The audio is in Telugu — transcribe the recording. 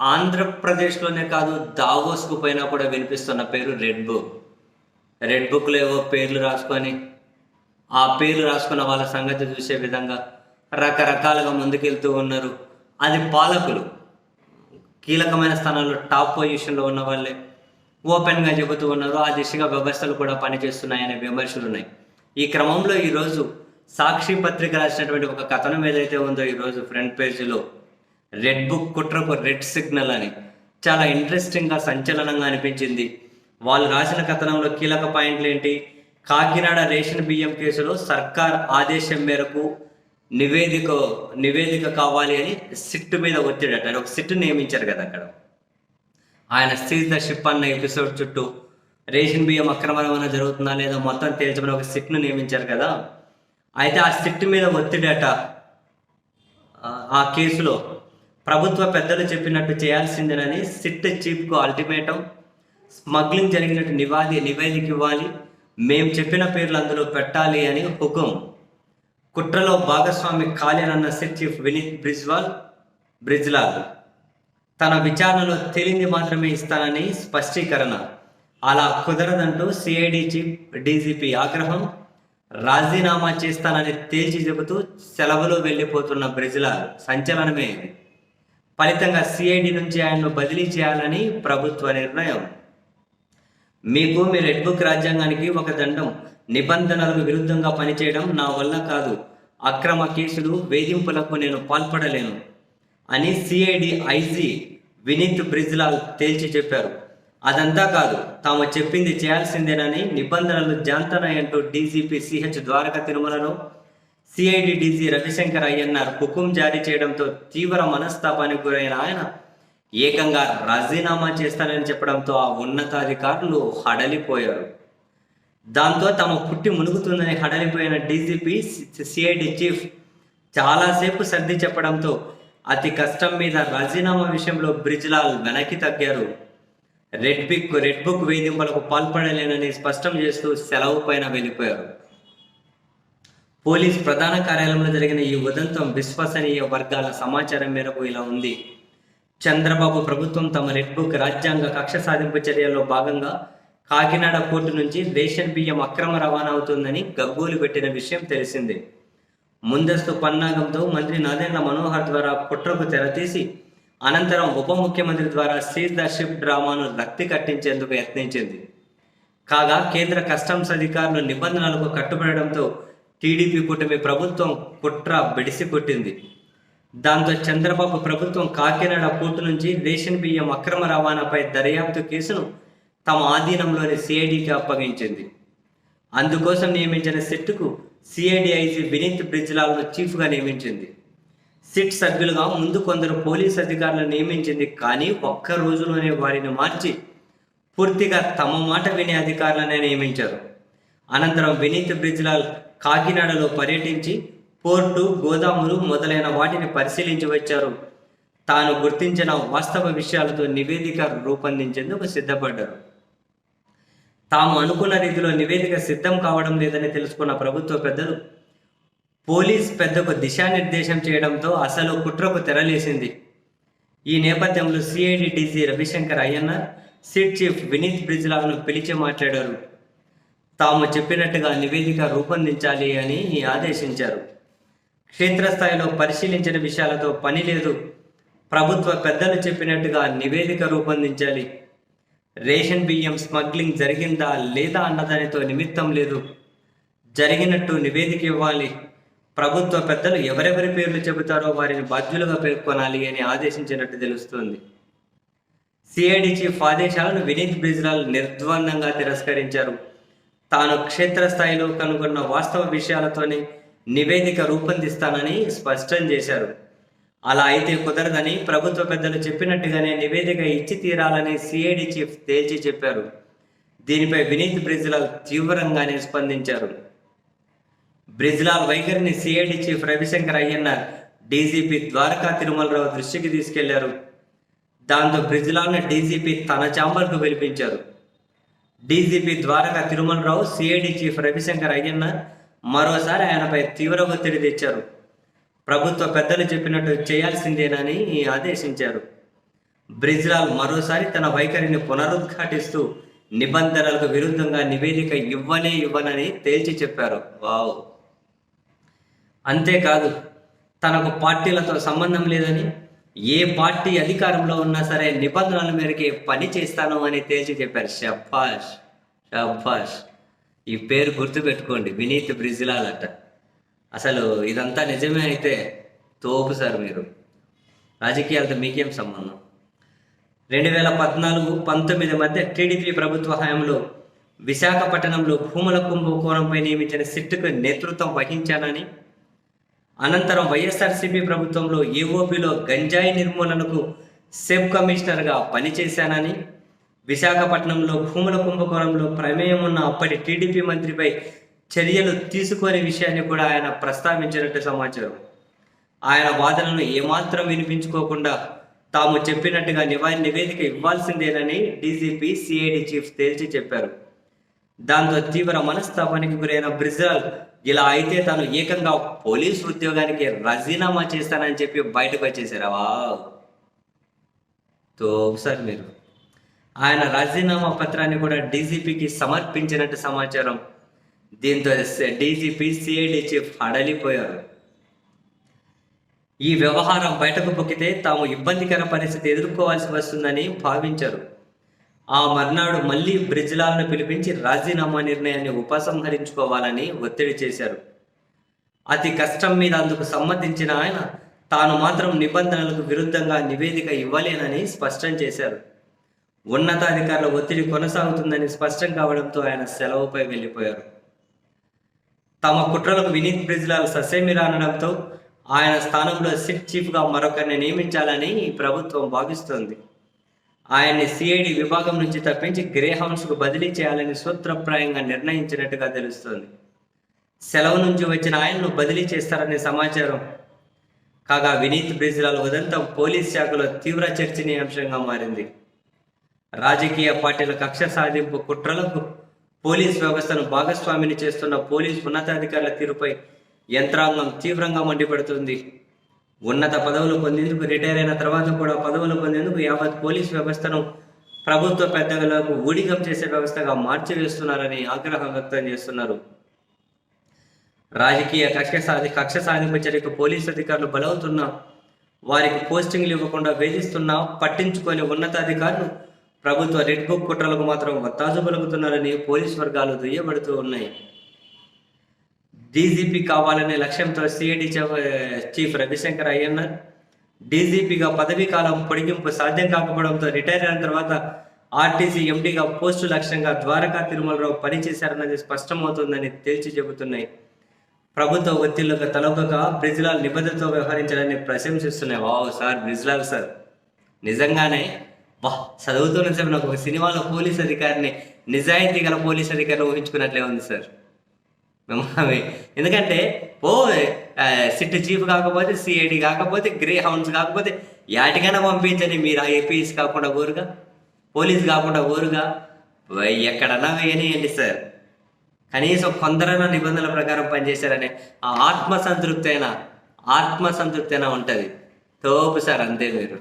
ఆంధ్రప్రదేశ్లోనే కాదు దావోస్కు పోయినా కూడా వినిపిస్తున్న పేరు రెడ్ బుక్. రెడ్ బుక్లో ఏవో పేర్లు రాసుకొని ఆ పేర్లు రాసుకున్న వాళ్ళ సంగతి చూసే విధంగా రకరకాలుగా ముందుకెళ్తూ ఉన్నారు. అది పాలకులు. కీలకమైన స్థానాల్లో టాప్ పొజిషన్లో ఉన్న వాళ్ళే ఓపెన్గా చెబుతూ ఉన్నారు. ఆ దిశగా వ్యవస్థలు కూడా పనిచేస్తున్నాయనే విమర్శలు ఉన్నాయి ఈ క్రమంలో ఈరోజు సాక్షి పత్రిక రాసినటువంటి ఒక కథనం ఏదైతే ఉందో ఈరోజు ఫ్రంట్ పేజీలో. రెడ్ బుక్ కుట్రకు రెడ్ సిగ్నల్ అని. చాలా ఇంట్రెస్టింగ్గా సంచలనంగా అనిపించింది. వాళ్ళు రాసిన కథనంలో కీలక పాయింట్లు ఏంటి? కాకినాడ రేషన్ బియ్యం కేసులో సర్కార్ ఆదేశం మేరకు నివేదిక నివేదిక కావాలి అని సిట్ మీద ఒత్తిడట. ఒక సిట్ నియమించారు కదా అక్కడ. ఆయన సీజ్ ద షిప్ అన్న ఎపిసోడ్ చుట్టూ రేషన్ బియ్యం అక్రమ రవాణా జరుగుతుందా లేదా మొత్తం తేల్చమని ఒక సిట్ను నియమించారు కదా. అయితే ఆ సిట్ మీద ఒత్తిడట ఆ- ఆ కేసులో ప్రభుత్వ పెద్దలు చెప్పినట్టు చేయాల్సిందేనని సిట్ చీఫ్కు అల్టిమేటం. స్మగ్లింగ్ జరిగినట్టు నివాది నివేదిక ఇవ్వాలి. మేం చెప్పిన పేర్లు అందులో పెట్టాలి అని హుకుం. కుట్రలో భాగస్వామి కాలేనన్న సిట్ చీఫ్ వినీత్ బ్రిజ్వాల్ బ్రిజ్లాల్. తన విచారణలో తేలింది మాత్రమే ఇస్తానని స్పష్టీకరణ. అలా కుదరదంటూ సిఐడి చీఫ్ డీజీపీ ఆగ్రహం. రాజీనామా చేస్తానని తేల్చి చెబుతూ సెలవులో వెళ్ళిపోతున్న బ్రిజ్లాల్ సంచలనమే. ఇది ఫలితంగా సిఐడి నుంచి ఆయన్ను బదిలీ చేయాలని ప్రభుత్వ నిర్ణయం. మీకు మీ రెడ్ బుక్ రాజ్యాంగానికి ఒక దండం. నిబంధనలకు విరుద్ధంగా పనిచేయడం నా వల్ల కాదు. అక్రమ కేసులు వేధింపులకు నేను పాల్పడలేను అని సిఐడి ఐజీ వినీత్ బ్రిజ్లాల్ తేల్చి చెప్పారు. అదంతా కాదు తాము చెప్పింది చేయాల్సిందేనని నిబంధనలు జాంతనాయంటూ డీజీపీ సిహెచ్ ద్వారక తిరుమలలో సిఐడి రవిశంకర్ అయ్యన్నార్ హుకుం జారీ చేయడంతో తీవ్ర మనస్తాపానికి గురైన ఆయన ఏకంగా రాజీనామా చేస్తానని చెప్పడంతో ఆ ఉన్నతాధికారులు హడలిపోయారు. దాంతో తమ పుట్టి మునుగుతుందని హడలిపోయిన డీజీపీ సిఐడి చీఫ్ చాలాసేపు సర్ది చెప్పడంతో అతి కష్టం మీద రాజీనామా విషయంలో బ్రిజ్లాల్ వెనక్కి తగ్గారు. రెడ్ బుక్ రెడ్ బుక్ వేధింపులకు పాల్పడలేనని స్పష్టం చేస్తూ సెలవు పైన వెళ్ళిపోయారు. పోలీస్ ప్రధాన కార్యాలయంలో జరిగిన ఈ ఉదంతం విశ్వసనీయ వర్గాల సమాచారం మేరకు ఇలా ఉంది. చంద్రబాబు ప్రభుత్వం తమ రెడ్ బుక్ రాజ్యాంగ కక్ష సాధింపు చర్యల్లో భాగంగా కాకినాడ కోర్టు నుంచి రేషన్ బియ్యం అక్రమ రవాణా అవుతుందని గగ్గోలు పెట్టిన విషయం తెలిసిందే. ముందస్తు పన్నాగంతో మంత్రి నాదెండ్ల మనోహర్ ద్వారా కుట్రకు తెరతీసి అనంతరం ఉప ముఖ్యమంత్రి ద్వారా సీజ్ ద షిప్ డ్రామాను రక్తి కట్టించేందుకు యత్నించింది. కాగా కేంద్ర కస్టమ్స్ అధికారులు నిబంధనలకు కట్టుబడడంతో టీడీపీ కూటమి ప్రభుత్వం కుట్ర బెడిసి కొట్టింది. దాంతో చంద్రబాబు ప్రభుత్వం కాకినాడ పోర్టు నుంచి రేషన్ బియ్యం అక్రమ రవాణాపై దర్యాప్తు కేసును తమ ఆధీనంలోని సిఐడికి అప్పగించింది. అందుకోసం నియమించిన సిట్కు సిఐడి ఐజీ వినీత్ బ్రిజ్లాల్ను చీఫ్గా నియమించింది. సిట్ సభ్యులుగా ముందు కొందరు పోలీస్ అధికారులను నియమించింది కానీ ఒక్క రోజులోనే వారిని మార్చి పూర్తిగా తమ మాట వినే అధికారులనే నియమించారు. అనంతరం వినీత్ బ్రిజ్లాల్ కాకినాడలో పర్యటించి పోర్టు గోదాములు మొదలైన వాటిని పరిశీలించి వచ్చారు. తాను గుర్తించిన వాస్తవ విషయాలతో నివేదిక రూపొందించేందుకు సిద్ధపడ్డారు. తాము అనుకున్న రీతిలో నివేదిక సిద్ధం కావడం లేదని తెలుసుకున్న ప్రభుత్వ పెద్దలు పోలీస్ పెద్దకు దిశానిర్దేశం చేయడంతో అసలు కుట్రకు తెరలేసింది. ఈ నేపథ్యంలో CID DG Ravishankar Ayyanna SIT chief Vineet బ్రిజ్లాల్ను పిలిచి మాట్లాడారు. తాము చెప్పినట్టుగా నివేదిక రూపొందించాలి అని ఆదేశించారు. క్షేత్రస్థాయిలో పరిశీలించిన విషయాలతో పని లేదు. ప్రభుత్వ పెద్దలు చెప్పినట్టుగా నివేదిక రూపొందించాలి. రేషన్ బియ్యం స్మగ్లింగ్ జరిగిందా లేదా అన్నదానితో నిమిత్తం లేదు. జరిగినట్టు నివేదిక ఇవ్వాలి. ప్రభుత్వ పెద్దలు ఎవరెవరి పేర్లు చెబుతారో వారిని బాధ్యులుగా పేర్కొనాలి అని ఆదేశించినట్టు తెలుస్తుంది. సిఐడి చీఫ్ ఆదేశాలను వినీత్ బ్రిజ్లాల్ నిర్ద్వందంగా తిరస్కరించారు. తాను క్షేత్రస్థాయిలో కనుగొన్న వాస్తవ విషయాలతోనే నివేదిక రూపొందిస్తానని స్పష్టం చేశారు. అలా అయితే కుదరదని ప్రభుత్వ పెద్దలు చెప్పినట్టుగానే నివేదిక ఇచ్చి తీరాలని సిఐడి చీఫ్ తేల్చి చెప్పారు. దీనిపై వినీత్ బ్రిజ్లాల్ తీవ్రంగానే స్పందించారు బ్రిజ్లాల్ వైఖరిని CID chief Ravishankar Ayyanna DGP Dwaraka Tirumalarao దృష్టికి తీసుకెళ్ళారు. దాంతో బ్రిజ్లాల్ను డీజీపీ తన ఛాంబర్కు పిలిపించారు. DGP Dwaraka Tirumalarao CID chief Ravishankar Ayyanna మరోసారి ఆయనపై తీవ్ర ఒత్తిడి తెచ్చారు. ప్రభుత్వ పెద్దలు చెప్పినట్టు చేయాల్సిందేనని ఆదేశించారు. బ్రిజ్లాల్ మరోసారి తన వైఖరిని పునరుద్ఘాటిస్తూ నిబంధనలకు విరుద్ధంగా నివేదిక ఇవ్వనే ఇవ్వనని తేల్చి చెప్పారు. వావ్. అంతేకాదు తనకు పార్టీలతో సంబంధం లేదని ఏ పార్టీ అధికారంలో ఉన్నా సరే నిబంధనల మేరకి పని చేస్తాను అని తేల్చి చెప్పారు. షబ్బాష్ షబ్బాష్ ఈ పేరు గుర్తుపెట్టుకోండి వినీత్ బ్రిజిలాల్ అట. అసలు ఇదంతా నిజమే అయితే తోపు సార్ మీరు. రాజకీయాలతో మీకేం సంబంధం? రెండు వేల పద్నాలుగు పంతొమ్మిది మధ్య టీడీపీ ప్రభుత్వ హయాంలో విశాఖపట్నంలో భూముల కుంభకోణంపై నియమించిన సిట్టుకు నేతృత్వం వహించానని అనంతరం వైఎస్ఆర్సీపీ ప్రభుత్వంలో ఏఓపీలో గంజాయి నిర్మూలనకు సెబ్ కమిషనర్గా పనిచేశానని విశాఖపట్నంలో భూముల కుంభకోణంలో ప్రమేయం ఉన్న అప్పటి టీడీపీ మంత్రిపై చర్యలు తీసుకునే విషయాన్ని కూడా ఆయన ప్రస్తావించినట్టు సమాచారం. ఆయన వాదనను ఏమాత్రం వినిపించుకోకుండా తాము చెప్పినట్టుగా నివా నివేదిక ఇవ్వాల్సిందేనని డీజీపీ సిఐడి చీఫ్ తేల్చి చెప్పారు. దాంతో తీవ్ర మనస్తాపానికి గురైన బ్రిజాల్ ఇలా అయితే తాను ఏకంగా పోలీస్ ఉద్యోగానికి రజీనామా చేస్తానని చెప్పి బయటకు వచ్చేసారా. తో సార్ మీరు. ఆయన రాజీనామా పత్రాన్ని కూడా డీజీపీకి సమర్పించినట్టు సమాచారం. దీంతో డీజీపీ సిఐడి చీఫ్ అడలిపోయారు. ఈ వ్యవహారం బయటకు పొక్కితే తాము ఇబ్బందికర పరిస్థితి ఎదుర్కోవాల్సి వస్తుందని భావించారు. ఆ మర్నాడు మళ్ళీ బ్రిజ్లాల్ను పిలిపించి రాజీనామా నిర్ణయాన్ని ఉపసంహరించుకోవాలని ఒత్తిడి చేశారు. అతి కష్టం మీద అందుకు సమ్మతించిన ఆయన తాను మాత్రం నిబంధనలకు విరుద్ధంగా నివేదిక ఇవ్వలేనని స్పష్టం చేశారు. ఉన్నతాధికారుల ఒత్తిడి కొనసాగుతుందని స్పష్టం కావడంతో ఆయన సెలవుపై వెళ్ళిపోయారు. తమ కుట్రలకు వినీత్ బ్రిజ్లాల్ ససేమిరా అనడంతో ఆయన స్థానంలో సిట్ చీఫ్గా మరొకరిని నియమించాలని ఈ ప్రభుత్వం భావిస్తోంది. ఆయన్ని సిఐడి విభాగం నుంచి తప్పించి గ్రేహౌన్స్కు బదిలీ చేయాలని సూత్రప్రాయంగా నిర్ణయించినట్టుగా తెలుస్తోంది. సెలవు నుంచి వచ్చిన ఆయన్ను బదిలీ చేస్తారనే సమాచారం. కాగా వినీత్ బ్రిజ్లాల్ ఉదంతం పోలీస్ శాఖలో తీవ్ర చర్చనీయాంశంగా మారింది. రాజకీయ పార్టీల కక్ష సాధింపు కుట్రలకు పోలీస్ వ్యవస్థను భాగస్వామిని చేస్తున్న పోలీస్ ఉన్నతాధికారుల తీరుపై యంత్రాంగం తీవ్రంగా మండిపడుతుంది. ఉన్నత పదవులు పొందేందుకు రిటైర్ అయిన తర్వాత కూడా పదవులు పొందేందుకు యావత్ పోలీస్ వ్యవస్థను ప్రభుత్వ పెద్దలకు ఊడిగం చేసే వ్యవస్థగా మార్చివేస్తున్నారని ఆగ్రహం వ్యక్తం చేస్తున్నారు. రాజకీయ కక్ష సాధి కక్ష సాధింపు చర్యకు పోలీసు అధికారులు బలవుతున్నా వారికి పోస్టింగ్లు ఇవ్వకుండా వేధిస్తున్నా పట్టించుకొని ఉన్నతాధికారులు ప్రభుత్వ రెడ్ బుక్ కుట్రలకు మాత్రం వత్తాజు పలుకుతున్నారని పోలీస్ వర్గాలు దుయ్యబడుతూ ఉన్నాయి. డీజీపీ కావాలనే లక్ష్యంతో సిఐడి చీఫ్ రవిశంకర్ అయ్యన్నర్ డీజీపీగా పదవీ కాలం పొడిగింపు సాధ్యం కాకపోవడంతో రిటైర్ అయిన తర్వాత ఆర్టీసీ ఎండీగా పోస్టు లక్ష్యంగా ద్వారకా తిరుమలరావు పనిచేశారన్నది స్పష్టమవుతుందని తేల్చి చెబుతున్నాయి. ప్రభుత్వ ఒత్తిళ్ళకు తలొగ్గక బ్రిజ్లాల్ నిబద్ధతతో వ్యవహరించాలని ప్రశంసిస్తున్నాయి. Wow sir Brijlal sir. నిజంగానే? వా చదువుతున్న సార్ నాకు ఒక సినిమాలో పోలీస్ అధికారిని నిజాయితీ గల పోలీస్ అధికారిని ఊహించుకున్నట్లే ఉంది సార్. మిమ్మల్ని ఎందుకంటే ఓ సిట్ చీఫ్ కాకపోతే సిఐడి కాకపోతే గ్రే హౌన్స్ కాకపోతే యాటికైనా పంపించండి మీరు ఆ ఏపీఎస్ కాకుండా ఊరుగా పోలీస్ కాకుండా ఊరుగా ఎక్కడన్నా వేయనియండి సార్. కనీసం కొందరైనా నిబంధనల ప్రకారం పనిచేశారనే ఆ ఆత్మ సంతృప్తి అయినా ఆత్మ సంతృప్తి అయినా ఉంటుంది. తోపు సార్ అంతే మీరు.